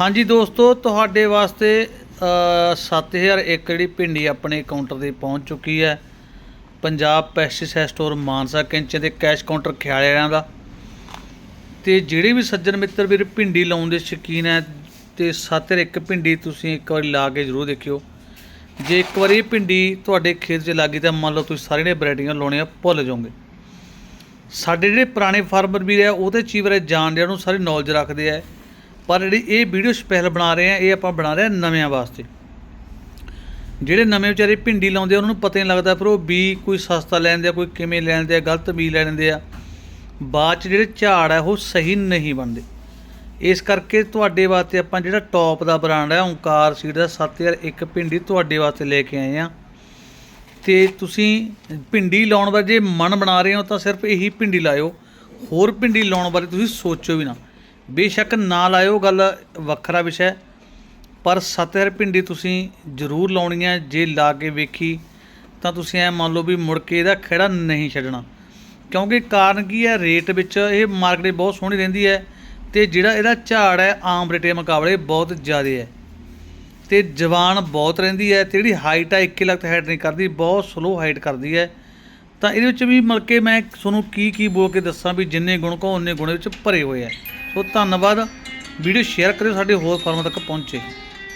ਹਾਂਜੀ ਦੋਸਤੋ ਤੁਹਾਡੇ ਵਾਸਤੇ ਅ, 7000 ਏਕੜ ਜਿਹੜੀ ਭਿੰਡੀ ਆਪਣੇ ਕਾਊਂਟਰ ਤੇ ਪਹੁੰਚ ਚੁੱਕੀ ਹੈ। ਪੰਜਾਬ ਪੈਸਟੀਸਾਈਡ ਸਟੋਰ ਮਾਨਸਾ ਕਿੰਚੇ ਦੇ ਕੈਸ਼ ਕਾਊਂਟਰ ਖਿਆਲਿਆਂ ਦਾ। ਤੇ ਜਿਹੜੇ ਵੀ ਸੱਜਣ ਮਿੱਤਰ ਵੀਰ ਭਿੰਡੀ ਲਾਉਣ ਦੇ ਸ਼ੌਕੀਨ ਹੈ ਤੇ 7000 ਇੱਕ ਭਿੰਡੀ ਤੁਸੀਂ ਇੱਕ ਵਾਰੀ ਲਾ ਕੇ ਜ਼ਰੂਰ ਦੇਖਿਓ। ਜੇ ਇੱਕ ਵਾਰੀ ਭਿੰਡੀ ਤੁਹਾਡੇ ਖੇਤ 'ਚ ਲੱਗੀ ਤਾਂ ਮੰਨ ਲਓ ਤੁਸੀਂ ਸਾਰੀਆਂ ਵੈਰਾਈਟੀਆਂ ਲਾਉਣੀਆਂ ਭੁੱਲ ਜਾਓਗੇ। ਸਾਡੇ ਜਿਹੜੇ ਪੁਰਾਣੇ ਫਾਰਮਰ ਵੀਰ ਆ ਉਹਦੇ ਚੀਵਰੇ ਜਾਣਦੇ ਉਹਨੂੰ ਸਾਰੀ ਨੌਲੇਜ ਰੱਖਦੇ ਆ। ਪਰ ਜਿਹੜੀ ਇਹ ਵੀਡੀਓ ਸਪੈਸ਼ਲ ਬਣਾ ਰਹੇ ਆ, ਇਹ ਆਪਾਂ ਬਣਾ ਰਹੇ ਆ ਨਵਿਆਂ ਵਾਸਤੇ। ਜਿਹੜੇ ਨਵੇਂ ਵਿਚਾਰੇ ਭਿੰਡੀ ਲਾਉਂਦੇ ਆ, ਉਹਨਾਂ ਨੂੰ ਪਤਾ ਨਹੀਂ ਲੱਗਦਾ ਪਰ ਉਹ ਬੀ ਕੋਈ ਸਸਤਾ ਲੈਂਦੇ ਆ, ਕੋਈ ਕਿਵੇਂ ਲੈਂਦੇ ਆ, ਗਲਤ ਬੀ ਲੈ ਲੈਂਦੇ ਆ। ਬਾਅਦ ਚ ਜਿਹੜੇ ਝਾੜ ਆ, ਉਹ ਸਹੀ ਨਹੀਂ ਬਣਦੇ। ਇਸ ਕਰਕੇ ਤੁਹਾਡੇ ਵਾਸਤੇ ਆਪਾਂ ਜਿਹੜਾ ਟੌਪ ਦਾ ਬ੍ਰਾਂਡ ਹੈ ਓਂਕਾਰ ਸੀਡ ਦਾ 7001 ਭਿੰਡੀ ਤੁਹਾਡੇ ਵਾਸਤੇ ਲੈ ਕੇ ਆਏ ਆ। ਤੇ ਤੁਸੀਂ ਭਿੰਡੀ ਲਾਉਣ ਬਾਰੇ ਜੇ ਮਨ ਬਣਾ ਰਹੇ ਹੋ, ਤਾਂ ਸਿਰਫ ਇਹੀ ਭਿੰਡੀ ਲਾਇਓ। ਹੋਰ ਭਿੰਡੀ ਲਾਉਣ ਬਾਰੇ ਤੁਸੀਂ ਸੋਚੋ ਵੀ ਨਾ। ਬੇਸ਼ੱਕ ਨਾ ਲਾਇਓ ਗੱਲ ਵੱਖਰਾ ਵਿਸ਼ਾ ਹੈ। ਪਰ 7000 ਭਿੰਡੀ ਤੁਸੀਂ ਜ਼ਰੂਰ ਲਾਉਣੀ ਹੈ। ਜੇ ਲਾ ਕੇ ਵੇਖੀ, ਤਾਂ ਤੁਸੀਂ ਐ ਮੰਨ ਲਓ ਵੀ ਮੁੜ ਕੇ ਇਹਦਾ ਖੇੜਾ ਨਹੀਂ ਛੱਡਣਾ। ਕਿਉਂਕਿ ਕਾਰਨ ਕੀ ਹੈ? ਰੇਟ ਵਿੱਚ ਇਹ ਮਾਰਕੀਟ ਬਹੁਤ ਸੋਹਣੀ ਰਹਿੰਦੀ ਹੈ ਤੇ ਜਿਹੜਾ ਇਹਦਾ ਝਾੜ ਹੈ, ਆਮ ਰੇਟੇ ਮੁਕਾਬਲੇ ਬਹੁਤ ਜ਼ਿਆਦਾ ਹੈ। ਤੇ ਜਵਾਨ ਬਹੁਤ ਰਹਿੰਦੀ ਹੈ ਤੇ ਜਿਹੜੀ ਹਾਈਟ ਹੈ 1 ਲੱਖ ਹਾਈਟ ਨਹੀਂ ਕਰਦੀ, ਬਹੁਤ ਸਲੋ ਹਾਈਟ ਕਰਦੀ ਹੈ। ਤਾਂ ਇਹਦੇ ਵਿੱਚ ਵੀ ਮਿਲ ਕੇ ਮੈਂ ਤੁਹਾਨੂੰ ਕੀ ਕੀ ਬੋਲ ਕੇ ਦੱਸਾਂ ਵੀ ਜਿੰਨੇ ਗੁਣ ਕੋ ਉਹਨੇ ਗੁਣ ਵਿੱਚ ਭਰੇ ਹੋਏ ਆ ਸੋ ਧੰਨਵਾਦ। ਵੀਡੀਓ ਸ਼ੇਅਰ ਕਰਿਓ ਸਾਡੇ ਹੋਰ ਫਾਰਮਾਂ ਤੱਕ ਪਹੁੰਚੇ।